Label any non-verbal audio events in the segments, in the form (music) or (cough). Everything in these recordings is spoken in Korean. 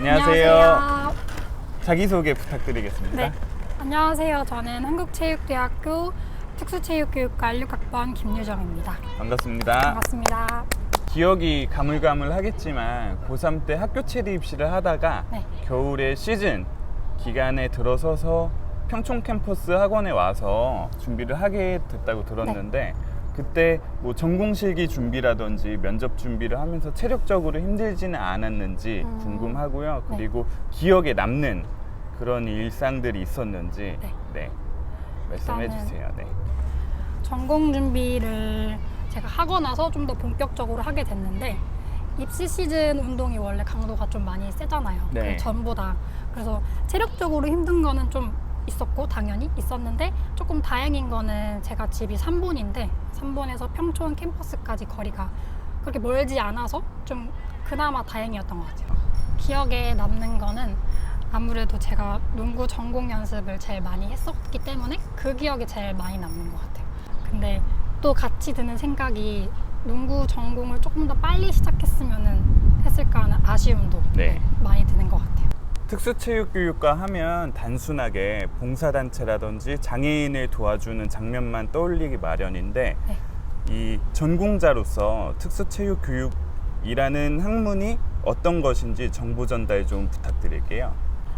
안녕하세요. 자기소개 부탁드리겠습니다. 네. 안녕하세요. 저는 한국체육대학교 특수체육교육과 16학번 김유정입니다. 반갑습니다. 반갑습니다. 기억이 가물가물하겠지만 고3 때 학교 체리 입시를 하다가 네. 겨울에 시즌 기간에 들어서서 평촌 캠퍼스 학원에 와서 준비를 하게 됐다고 들었는데 그때 뭐 전공 실기 준비라든지 면접 준비를 하면서 체력적으로 힘들지는 않았는지 음. 궁금하고요. 네. 그리고 기억에 남는 그런 일상들이 있었는지 네. 네. 말씀해 일단은 주세요. 네. 전공 준비를 제가 하고 나서 좀 더 본격적으로 하게 됐는데 입시 시즌 운동이 원래 강도가 좀 많이 세잖아요. 네. 그 전보다. 그래서 체력적으로 힘든 거는 좀 있었고 당연히 있었는데 조금 다행인 거는 제가 집이 3본인데 3본에서 평촌 캠퍼스까지 거리가 그렇게 멀지 않아서 좀 그나마 다행이었던 것 같아요. 기억에 남는 거는 아무래도 제가 농구 전공 연습을 제일 많이 했었기 때문에 그 기억이 제일 많이 남는 것 같아요. 근데 또 같이 드는 생각이 농구 전공을 조금 더 빨리 시작했으면 했을까 하는 아쉬움도 네. 많이 드는 것 같아요. 특수체육교육과 하면 단순하게 봉사단체라든지 장애인을 도와주는 장면만 떠올리기 마련인데 네. 이 전공자로서 특수체육교육이라는 학문이 어떤 것인지 정보 전달 좀 부탁드릴게요.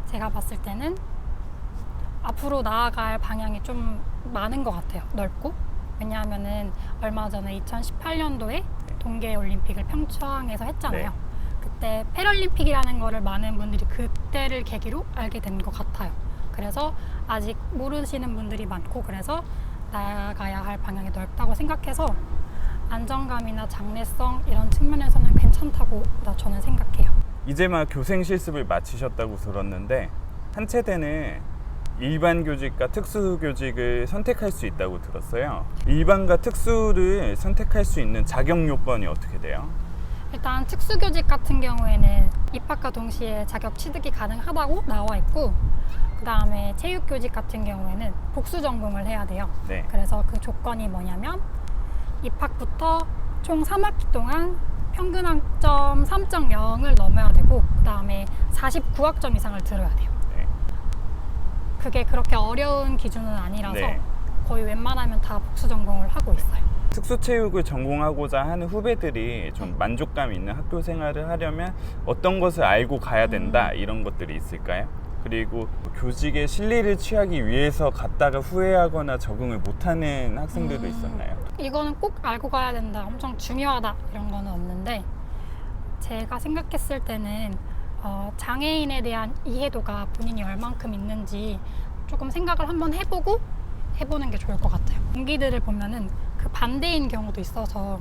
제가 봤을 때는 앞으로 나아갈 방향이 좀 많은 것 같아요. 넓고. 왜냐하면은 얼마 전에 2018년도에 동계 올림픽을 평창에서 했잖아요. 네. 그때 패럴림픽이라는 거를 많은 분들이 그때를 계기로 알게 된 것 같아요. 그래서 아직 모르시는 분들이 많고 그래서 나아가야 할 방향이 넓다고 생각해서 안정감이나 장래성 이런 측면에서는 괜찮다고 나- 저는 생각해요. 이제 막 교생 실습을 마치셨다고 들었는데 한 체대는 일반 교직과 특수 교직을 선택할 수 있다고 들었어요. 일반과 특수를 선택할 수 있는 자격 요건이 어떻게 돼요? 일단 특수교직 같은 경우에는 입학과 동시에 자격 취득이 가능하다고 나와 있고 그 다음에 체육교직 같은 경우에는 복수 전공을 해야 돼요. 네. 그래서 그 조건이 뭐냐면 입학부터 총 3학기 동안 평균 학점 3.0을 넘어야 되고 그 다음에 49학점 이상을 들어야 돼요. 네. 그게 그렇게 어려운 기준은 아니라서 네. 거의 웬만하면 다 복수 전공을 하고 있어요. 특수체육을 전공하고자 하는 후배들이 좀 네. 만족감 있는 학교 생활을 하려면 어떤 것을 알고 가야 된다 음. 이런 것들이 있을까요? 그리고 교직의 실리를 취하기 위해서 갔다가 후회하거나 적응을 못하는 학생들도 음. 있었나요? 이거는 꼭 알고 가야 된다, 엄청 중요하다 이런 거는 없는데 제가 생각했을 때는 어, 장애인에 대한 이해도가 본인이 얼만큼 있는지 조금 생각을 한번 해보고 해보는 게 좋을 것 같아요. 동기들을 보면은 그 반대인 경우도 있어서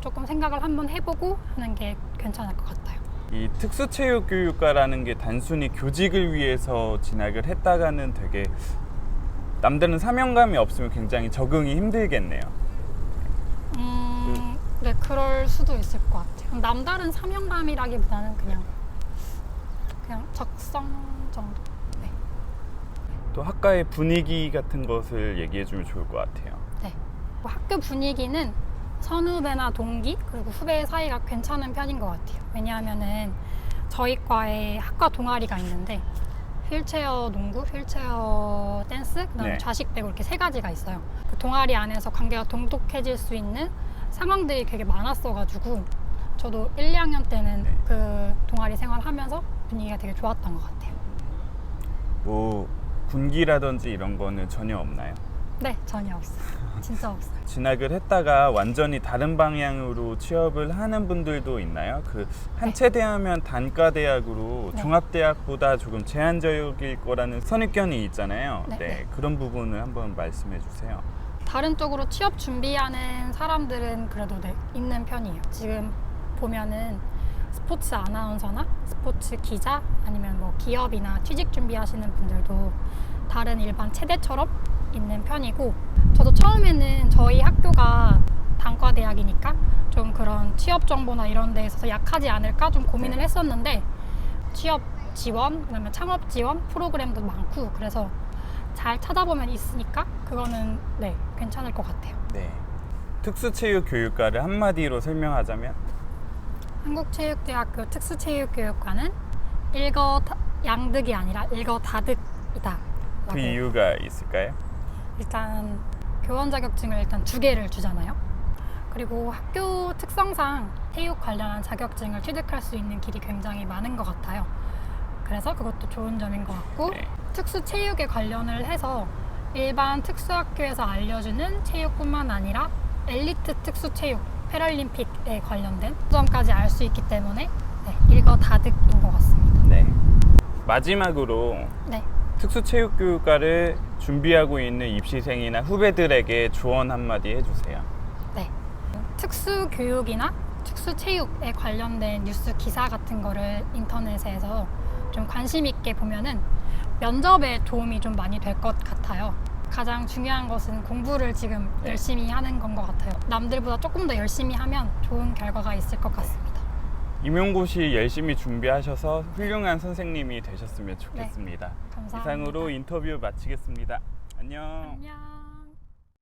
조금 생각을 한번 해보고 하는 게 괜찮을 것 같아요. 이 특수체육교육과라는 게 단순히 교직을 위해서 진학을 했다가는 되게 남들은 사명감이 없으면 굉장히 적응이 힘들겠네요. 음, 네, 그럴 수도 있을 것 같아요. 남다른 사명감이라기보다는 그냥 그냥 적성 정도. 네. 또 학과의 분위기 같은 것을 얘기해 주면 좋을 것 같아요. 네. 뭐 학교 분위기는 선후배나 동기 그리고 후배 사이가 괜찮은 편인 것 같아요. 왜냐하면은 저희 과에 학과 동아리가 있는데 휠체어 농구, 휠체어 댄스, 그다음에 네. 좌식 배구 이렇게 세 가지가 있어요. 그 동아리 안에서 관계가 돈독해질 수 있는 상황들이 되게 많았어가지고 저도 1, 2학년 때는 네. 그 동아리 생활하면서 분위기가 되게 좋았던 것 같아요. 뭐 군기라든지 이런 거는 전혀 없나요? 네, 전혀 없어요. 진짜 없어요. (laughs) 진학을 했다가 완전히 다른 방향으로 취업을 하는 분들도 있나요? 그한 네. 체대하면 단과 대학으로 네. 종합대학보다 조금 제한적일 거라는 선입견이 있잖아요. 네, 네. 그런 부분을 한번 말씀해 주세요. 다른 쪽으로 취업 준비하는 사람들은 그래도 네, 있는 편이에요. 지금 보면은 스포츠 아나운서나 스포츠 기자 아니면 뭐 기업이나 취직 준비하시는 분들도 다른 일반 체대처럼 있는 편이고 저도 처음에는 저희 학교가 단과 대학이니까 좀 그런 취업 정보나 이런 데 있어서 약하지 않을까 좀 고민을 네. 했었는데 취업 지원 그다음에 창업 지원 프로그램도 많고 그래서 잘 찾아보면 있으니까 그거는 네 괜찮을 것 같아요. 네. 특수체육교육과를 한마디로 설명하자면 한국체육대학교 특수체육교육과는 일거 다- 양득이 아니라 일거 다득이다. 그 이유가 있을까요? 일단 교원 자격증을 일단 두 개를 주잖아요. 그리고 학교 특성상 체육 관련한 자격증을 취득할 수 있는 길이 굉장히 많은 것 같아요. 그래서 그것도 좋은 점인 것 같고 네. 특수 체육에 관련을 해서 일반 특수학교에서 알려주는 체육뿐만 아니라 엘리트 특수 체육 패럴림픽에 관련된 점까지 알 수 있기 때문에 네, 일거다득인 것 같습니다. 네. 마지막으로 네. 특수체육교육과를 준비하고 있는 입시생이나 후배들에게 조언 한마디 해주세요. 네. 특수 교육이나 특수 체육에 관련된 뉴스 기사 같은 거를 인터넷에서 좀 관심 있게 보면은 면접에 도움이 좀 많이 될 것 같아요. 가장 중요한 것은 공부를 지금 네. 열심히 하는 건 것 같아요. 남들보다 조금 더 열심히 하면 좋은 결과가 있을 것 같습니다. 임용고시 열심히 준비하셔서 훌륭한 선생님이 되셨으면 좋겠습니다. 감사합니다. 이상으로 인터뷰 마치겠습니다. 안녕. 안녕.